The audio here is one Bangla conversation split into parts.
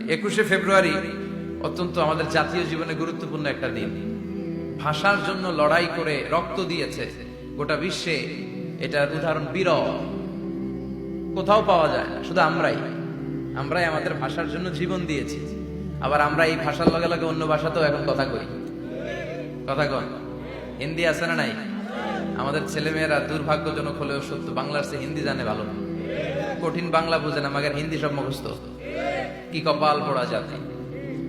একুশে ফেব্রুয়ারি অত্যন্ত আমাদের জাতীয় জীবনে গুরুত্বপূর্ণ একটা দিন। ভাষার জন্য লড়াই করে রক্ত দিয়েছে গোটা বিশ্বে। এটার উদাহরণ বিরল। কোথাও পাওয়া যায় না, শুধু আমরাই। আমরাই আমাদের ভাষার জন্য জীবন দিয়েছি। আবার আমরা এই ভাষার লগে লগে অন্য ভাষাতেও এখন কথা কই। কথা কন। হিন্দি আছে না নাই? আমাদের ছেলেমেয়েরা দুর্ভাগ্যজনক হলেও সত্য, বাংলার চেয়ে হিন্দি জানে ভালো কঠিন বাংলা বুঝে না, মাগের হিন্দি সব মুখস্থ। কি কপাল পোড়া জাতি?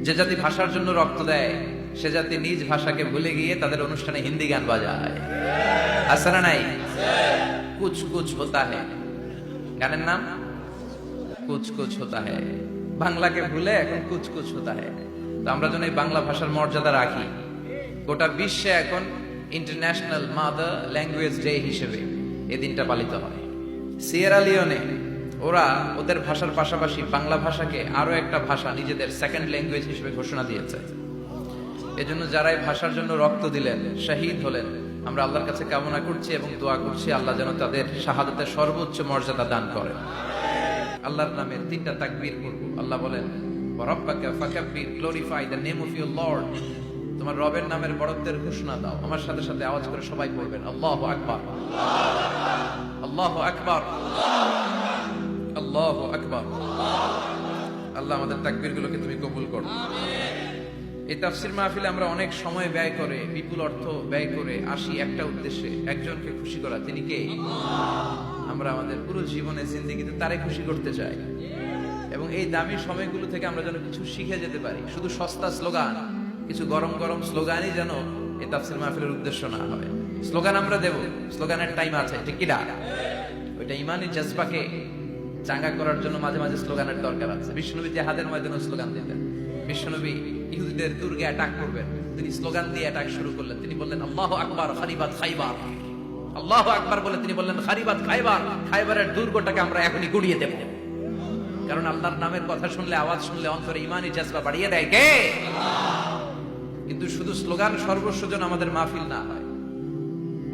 যে জাতি ভাষার জন্য রক্ত দেয়, সে জাতি নিজ ভাষাকে ভুলে গিয়ে তাদের অনুষ্ঠানে হিন্দি গান বাজায়। না নাই? কুচ কুচ হতা হ্যায় গানের নাম? কুচ কুচ হতা হ্যায় বাংলাকে ভুলে এখন কুচ কুচ হতা হ্যায় তো আমরা যেন এই বাংলা ভাষার মর্যাদা রাখি। গোটা বিশ্বে এখন ইন্টারন্যাশনাল মাদার ল্যাঙ্গুয়েজ ডে হিসেবে এই দিনটা পালিত হয়। সিয়েরা লিওনে ওরা ওদের ভাষার পাশাপাশি বাংলা ভাষাকে আরও একটা ভাষা নিজেদের সেকেন্ড ল্যাঙ্গুয়েজ হিসেবে ঘোষণা দিয়েছে। এজন্য যারা এই ভাষার জন্য রক্ত দিলেন, শহীদ হলেন, আমরা আল্লাহর কাছে কামনা করছি এবং দোয়া করছি আল্লাহ যেন তাদের শাহাদাতের সর্বোচ্চ মর্যাদা দান করেন। আল্লাহর নামে তিনটা তাকবীর করব আল্লাহ বলেন রব্বাকা ফাকাব্বির গ্লোরিফাই দ্য নেম লর্ড তোমার রবের নামের বড়ত্বের ঘোষণা দাও। আমার সাথে সাথে আওয়াজ করে সবাই বলবেন, আল্লাহ আকবার। আল্লাহ আকবার। আল্লাহু আকবার। আল্লাহ আমাদের তাকবীরগুলোকে তুমি কবুল করো। এই তাফসির মাহফিলে আমরা অনেক সময় ব্যয় করে বিপুল অর্থ ব্যয় করে আসি একটা উদ্দেশ্যে একজনকে খুশি করা। তিনি কে? আমরা আমাদের পুরো জীবনে জিন্দিগিতে তারে খুশি করতে চাই। এবং এই দামি সময়গুলো থেকে আমরা যেন কিছু শিখে যেতে পারি। শুধু সস্তা স্লোগান কিছু গরম গরম স্লোগানই যেন এই তাফসির মাহফিলের উদ্দেশ্য না হয়। স্লোগান আমরা দেব স্লোগানের টাইম আছে ঠিক কিনা ওইটা ইমানি জজবাকে চাঙ্গা করার জন্য মাঝে মাঝে স্লোগানের দরকার আছে। বিষ্ণুনবী জেহাদের ময়দানে স্লোগান দিতেন। বিশ্বনবী ইহুদিদের দুর্গে অ্যাটাক করবেন। তিনি স্লোগান দিয়ে অ্যাটাক শুরু করলেন। তিনি বললেন, আল্লাহ আকবার, খারিবাত খাইবার। আল্লাহ আকবার বলে তিনি বললেন, খারিবাত খাইবার, খাইবারের দুর্গটাকে আমরা এখনই গুড়িয়ে দেব। কারণ আল্লাহর নামের কথা শুনলে, আওয়াজ শুনলে অন্তরে ইমানি জাজবা বাড়িয়ে দেয় কে? কিন্তু শুধু স্লোগান সর্বস্ব আমাদের মাহফিল না হয়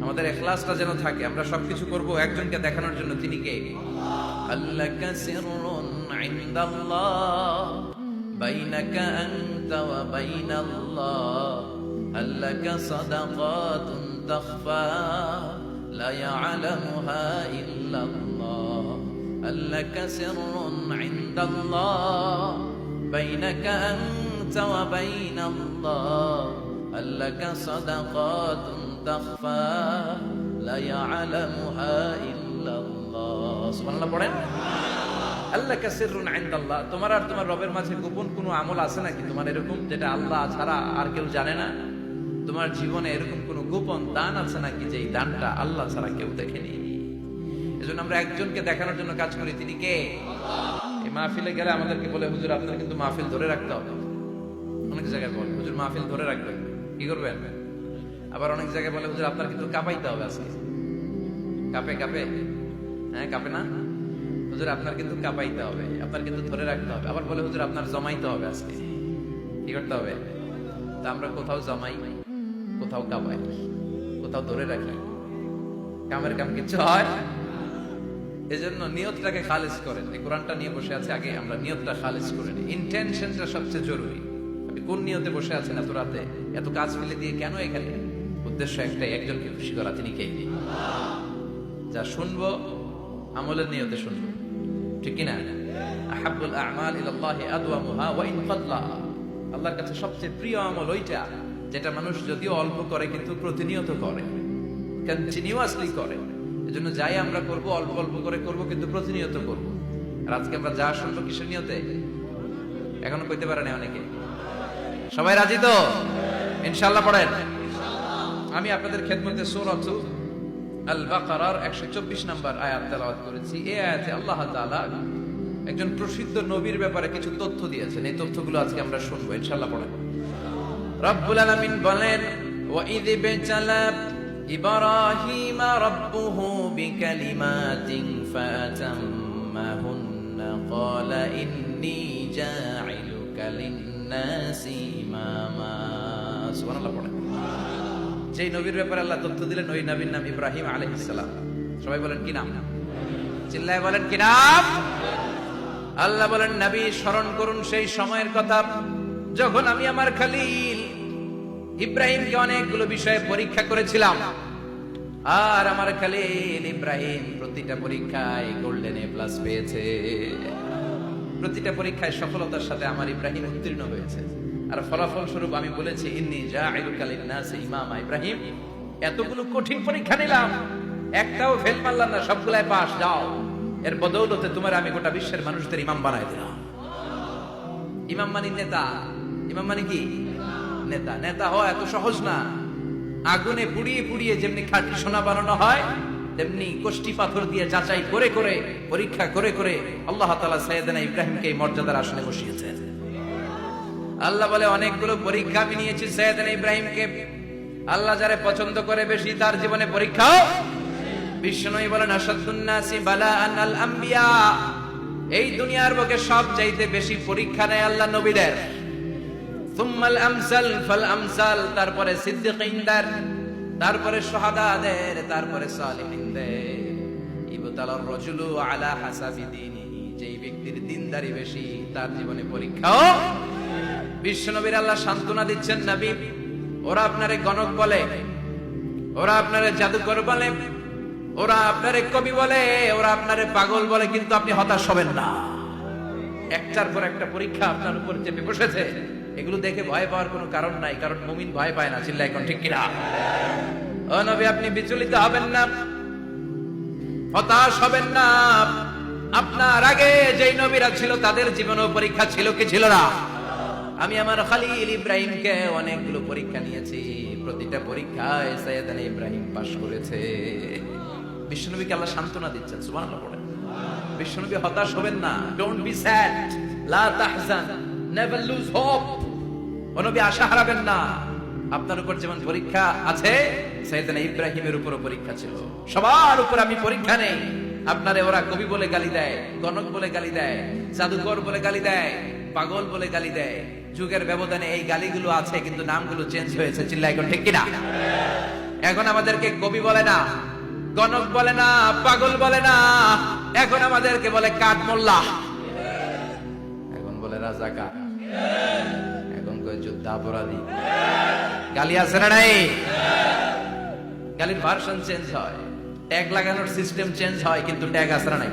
আমাদের এখলাসটা যেন থাকে, আমরা সবকিছু করব একজনকে দেখানোর জন্য, তিনি কে? আল্লাহকা সিররুন ইনদাল্লাহ, বাইনাকা আনতা ওয়া বাইনাল্লাহ। আল্লাহকা সাদাকাতুন وبين الله هل لك صدقات تخفى لا يعلمها إلا الله سبحان الله পড়েন আল্লাহ কাসিরুন ইনদাল্লাহ তোমার আর তোমার রবের মাঝে গোপন কোনো আমল আছে নাকি তোমার এরকম যেটা আল্লাহ ছাড়া আর কেউ জানে না তোমার জীবনে এরকম কোনো গোপন দান আছে নাকি যে এই দানটা আল্লাহ ছাড়া কেউ দেখেনি এজন্য আমরা একজনকে দেখানোর জন্য কাজ করি তিনি কে এই মাহফিলে গেলে আমাদেরকে বলে হুজুর আপনার কিন্তু মাহফিল ধরে রাখতে হবে অনেক জায়গায় বলে হুজুর মাহফিল ধরে রাখবেন কি করবেন আবার অনেক জায়গায় বলে, হুজুর, আপনার কিন্তু কাঁপাইতে হবে আজকে। কাঁপে কাঁপে? হ্যাঁ কাঁপে না? হুজুর, আপনার কিন্তু কাঁপাইতে হবে, আপনার কিন্তু ধরে রাখতে হবে। আবার বলে, হুজুর, আপনার জমাইতে হবে আজকে। কি করতে হবে? তা আমরা কোথাও জমাই, কোথাও কাঁপাই, কোথাও ধরে রাখি। কামের কাম কিছু হয়? এজন্য নিয়তটাকে খালিজ করেন। এই কোরআনটা নিয়ে বসে আছে, আগে আমরা নিয়তটা খালিজ করে নিই। ইন্টেনশনটা সবচেয়ে জরুরি। আপনি কোন নিয়তে বসে আছেন এত রাতে? এত কাজ ফেলে দিয়ে কেন এখানে? উদ্দেশ্য একটাই, একজনকে খুশি করা, তিনি কে? যা শুনব, আমলের নিয়তে শুনব। ঠিক কিনা? আহাবুল আমাল ইলাল্লাহি আদওয়ামুহা ওয়া ইন কাল্লা আল্লাহর কাছে সবচেয়ে প্রিয় আমল ওইটা, যেটা মানুষ যদিও অল্প করে, কিন্তু প্রতিনিয়ত করে। কন্টিনিউয়াসলি করে। এজন্য যাই আমরা করব, অল্প অল্প করে করব, কিন্তু প্রতিনিয়ত করব। আর আজকে আমরা যা শুনব কিসের নিয়তে? এখনও কইতে পারে না অনেকে। সবাই রাজি তো? ইনশাআল্লাহ পড়েন। আমি আপনাদের খেদমতে সূরাত আল বাকারার 124 নম্বর আয়াত তেলাওয়াত করেছি। এই আয়াতে আল্লাহ তাআলা একজন প্রসিদ্ধ নবীর ব্যাপারে কিছু তথ্য দিয়েছেন। এই তথ্যগুলো আজকে আমরা শুনব, ইনশাআল্লাহ পড়েন রব্বুল আলামিন বলেন ইয বিতালা ইব্রাহিম রাব্বুহু বিকালিমাতিন ফাতাম্মাহুন্না, ক্বালা ইন্নী জা'iলুকা লিন-নাসি ইমামা সুবহানাল্লাহ পড়েন যেই নবীর ব্যাপারে আল্লাহ তথ্য দিলেন, ওই নবীর নাম ইব্রাহিম আলাইহিস সালাম। সবাই বলেন কি নাম? চিল্লায় বলেন কি নাম? আল্লাহ বলেন, নবী, স্মরণ করুন সেই সময়ের কথা। যখন আমি আমার খালিল ইব্রাহিমকে অনেকগুলো বিষয়ে পরীক্ষা করেছিলাম, আর আমার খালিল ইব্রাহিম প্রতিটা পরীক্ষায় গোল্ডেন এ প্লাস পেয়েছে। প্রতিটা পরীক্ষায় সফলতার সাথে আমার ইব্রাহিম উত্তীর্ণ হয়েছে। আর ফলাফল স্বরূপ আমি বলেছি, ইন্নি জাইলুকালিন নাস ইমামা ইব্রাহিম। এতগুলো কঠিন পরীক্ষা নিলাম। একটাও ফেল মারলাম না, সবগুলাই পাস, যাও। এর বদৌলতে তোমার আমি গোটা বিশ্বের মানুষদের ইমাম বানাই দিলাম। ইমাম মানে নেতা। ইমাম মানে কি? নেতা। নেতা হওয়া এত সহজ না। আগুনে পুড়িয়ে পুড়িয়ে যেমনি খাঁটি সোনা বানানো হয়, তেমনি কোষ্টি পাথর দিয়ে যাচাই করে করে, পরীক্ষা করে করে আল্লাহ তালা সৈয়দনা ইব্রাহিমকে এই মর্যাদার আসনে বসিয়েছেন। আল্লাহ বলে, অনেকগুলো পরীক্ষা আমি নিয়েছি সৈয়দনা ইব্রাহিমকে। আল্লাহ যারে পছন্দ করে বেশি, তার জীবনে পরীক্ষাও বিষ্ণুই বলেন আসাদুন্নাসি বালা আনাল আম্বিয়া এই দুনিয়ার বুকে সব চাইতে বেশি পরীক্ষা নেয় আল্লাহ নবীদের। সুম্মাল আমসাল ফাল আমসাল, তারপরে সিদ্দিকিনদের তারপরে শাহাদাদের তারপরে সালিহিনদের ইবতালার রাজুলু আলা হাসাবি দীনিহি, যেই ব্যক্তির দিনদারি বেশি, তার জীবনে পরীক্ষাও বিশ্বনবীর আল্লাহ সান্ত্বনা দিচ্ছেন নবী। ওরা আপনারে গণক বলে, ওরা আপনারে জাদুকর বলে, ওরা আপনারে কবি বলে, ওরা আপনারে পাগল বলে, কিন্তু আপনি হতাশ হবেন না। একটার পর একটা পরীক্ষা আপনার উপর চেপে বসেছে। এগুলো দেখে ভয় পাওয়ার কোনো কারণ নাই, কারণ মুমিন ভয় পায় না চিল্লা এখন ঠিক কিনা? ও নবী, আপনি বিচলিত হবেন না, হতাশ হবেন না। আপনার আগে যেই নবীরা ছিল, তাদের জীবনেও পরীক্ষা ছিল কি ছিল না? আমি আমার খালিল ইব্রাহিমকে অনেকগুলো পরীক্ষা নিয়েছি। প্রতিটা পরীক্ষায় সৈয়দান ইব্রাহিম পাশ করেছে। বিশ্বনবীকে আল্লাহ সান্ত্বনা দিচ্ছেন, সুবহানাল্লাহ পড়েন। বিশ্বনবী হতাশ হবেন না। ডোন্ট বি স্যাড লা তাহজান। নেভার লুজ হোপ নবী আশা হারাবেন না। আপনার উপর যেমন পরীক্ষা আছে সৈয়দানা ইব্রাহিমের উপরও পরীক্ষা ছিল। সবার উপর আমি পরীক্ষা নেই। আপনারে ওরা কবি বলে গালি দেয়, গণক বলে গালি দেয়, জাদুকর বলে গালি দেয়, পাগল বলে গালি দেয়। যুগের ব্যবধানে এই গালিগুলো আছে, কিন্তু নামগুলো চেঞ্জ হয়েছে। চিল্লা এখন ঠিক কিনা? এখন আমাদেরকে কবি বলে না, গণক বলে না, পাগল বলে না, এখন আমাদেরকে বলে কাঠ মোল্লা। এখন বলে রাজা রাজাকা এখন কয় যুদ্ধ অপরাধী। গালি আছে না নাই? গালির ভার্সন চেঞ্জ হয়। ট্যাগ লাগানোর সিস্টেম চেঞ্জ হয়, কিন্তু ট্যাগ আছে না নাই?